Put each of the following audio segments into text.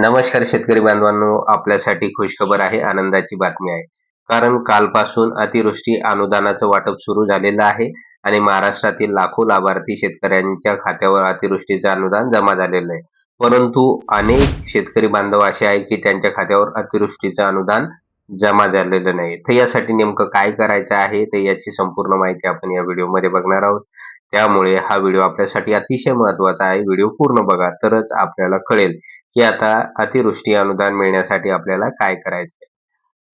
नमस्कार शेतकरी बांधवांनो आपल्यासाठी खुशखबर आहे आनंदाची बातमी आहे. कारण कालपासून अतिवृष्टी अनुदानाचं वाटप सुरू झालेलं आहे आणि महाराष्ट्रातील लाखो लाभार्थी शेतकऱ्यांच्या खात्यावर अतिवृष्टीचं अनुदान जमा झालेलं आहे. परंतु अनेक शेतकरी बांधव असे आहे की त्यांच्या खात्यावर अतिवृष्टीचं अनुदान जमा झालेलं नाही. तर यासाठी नेमकं काय करायचं आहे? तर याची संपूर्ण माहिती आपण या व्हिडिओमध्ये बघणार आहोत. त्यामुळे हा व्हिडिओ आपल्यासाठी अतिशय महत्त्वाचा आहे. व्हिडिओ पूर्ण बघा तरच आपल्याला कळेल की आता अतिवृष्टी अनुदान मिळण्यासाठी आपल्याला काय करायचं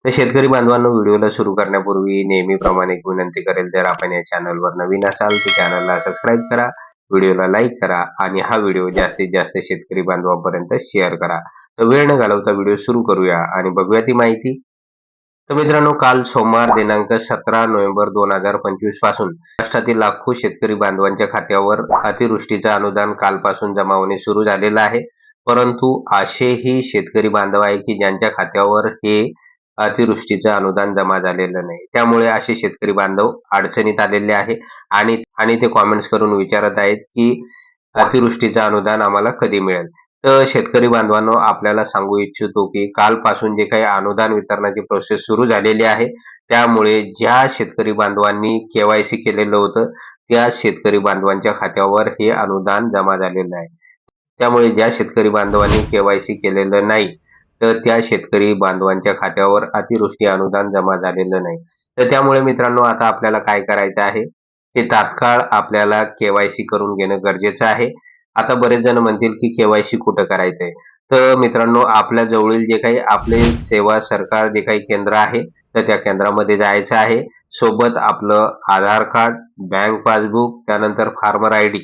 तर शेतकरी बांधवांना व्हिडिओला सुरू करण्यापूर्वी नेहमीप्रमाणे एक विनंती करेल जर आपण या चॅनलवर नवीन असाल तर चॅनलला सबस्क्राईब करा व्हिडिओला लाईक करा आणि हा व्हिडिओ जास्तीत जास्त शेतकरी बांधवांपर्यंत शेअर करा. तर वेळ न घालवता व्हिडिओ सुरू करूया आणि बघूया ती माहिती. तर मित्रांनो काल सोमवार दिनांक सतरा नोव्हेंबर दोन हजार पंचवीसपासून महाराष्ट्रातील लाखो शेतकरी बांधवांच्या खात्यावर अतिवृष्टीचं अनुदान कालपासून जमा होणे सुरू झालेलं आहे. परंतु असेही शेतकरी बांधव आहे की ज्यांच्या खात्यावर हे अतिवृष्टीचं अनुदान जमा झालेलं नाही. त्यामुळे असे शेतकरी बांधव अडचणीत आलेले आहे आणि आणि ते कॉमेंट्स करून विचारत आहेत की अतिवृष्टीचं अनुदान आम्हाला कधी मिळेल? शेतकरी बांधवांनो आपल्याला सांगू इच्छितो की कालपासून जे काही अनुदान वितरणाची प्रोसेस सुरू झालेली आहे त्यामुळे ज्या शेतकरी बांधवांनी केवायसी केलेलं होतं त्या शेतकरी बांधवांच्या खात्यावर हे अनुदान जमा झालेलं आहे. त्यामुळे ज्या शेतकरी बांधवांनी केवायसी केलेलं नाही तर त्या शेतकरी बांधवांच्या खात्यावर अतिवृष्टी अनुदान जमा झालेलं नाही. तर त्यामुळे मित्रांनो आता आपल्याला काय करायचं आहे ते तात्काळ आपल्याला केवायसी करून घेणं गरजेचं आहे. आता बरेच जण म्हणतील की केवायसी कुठं करायचंय. तर मित्रांनो आपल्या जवळील जे काही आपले सेवा सरकार जे काही केंद्र आहे तर त्या केंद्रामध्ये जायचं आहे. सोबत आपलं आधार कार्ड बँक पासबुक त्यानंतर फार्मर आय डी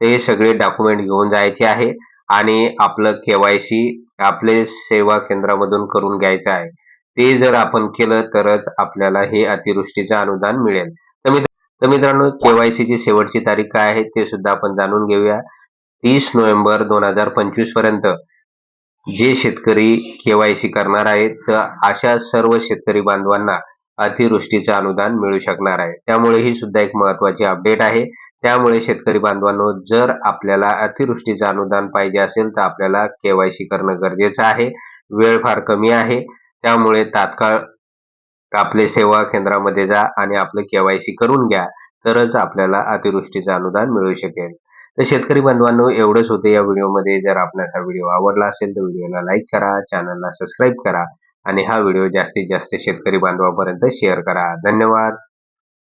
हे सगळे डॉक्युमेंट घेऊन जायचे आहे. आणि आपलं केवायसी आपले सेवा केंद्रामधून करून घ्यायचं आहे. ते जर आपण केलं तरच आपल्याला हे अतिवृष्टीचं अनुदान मिळेल. तर तर मित्रांनो केवायसीची शेवटची तारीख काय आहे ते सुद्धा आपण जाणून घेऊया. तीस नोव्हेंबर दोन हजार पंचवीसपर्यंत जे शेतकरी केवायसी करणार आहेत तर अशा सर्व शेतकरी बांधवांना अतिवृष्टीचं अनुदान मिळू शकणार आहे. त्यामुळे ही सुद्धा एक महत्वाची अपडेट आहे. त्यामुळे शेतकरी बांधवांनो जर आपल्याला अतिवृष्टीचं अनुदान पाहिजे असेल तर आपल्याला केवायसी करणं गरजेचं आहे. वेळ फार कमी आहे. त्यामुळे तात्काळ आपले सेवा केंद्रामध्ये जा आणि आपलं केवायसी करून घ्या. तरच आपल्याला अतिवृष्टीचं अनुदान मिळू शकेल. तर शेतकरी बांधवांनो एवढंच होते या व्हिडिओमध्ये. जर आपल्याला हा व्हिडिओ आवडला असेल तर व्हिडिओला लाईक करा चॅनलला सबस्क्राईब करा आणि हा व्हिडिओ जास्तीत जास्त शेतकरी बांधवापर्यंत शेअर करा. धन्यवाद.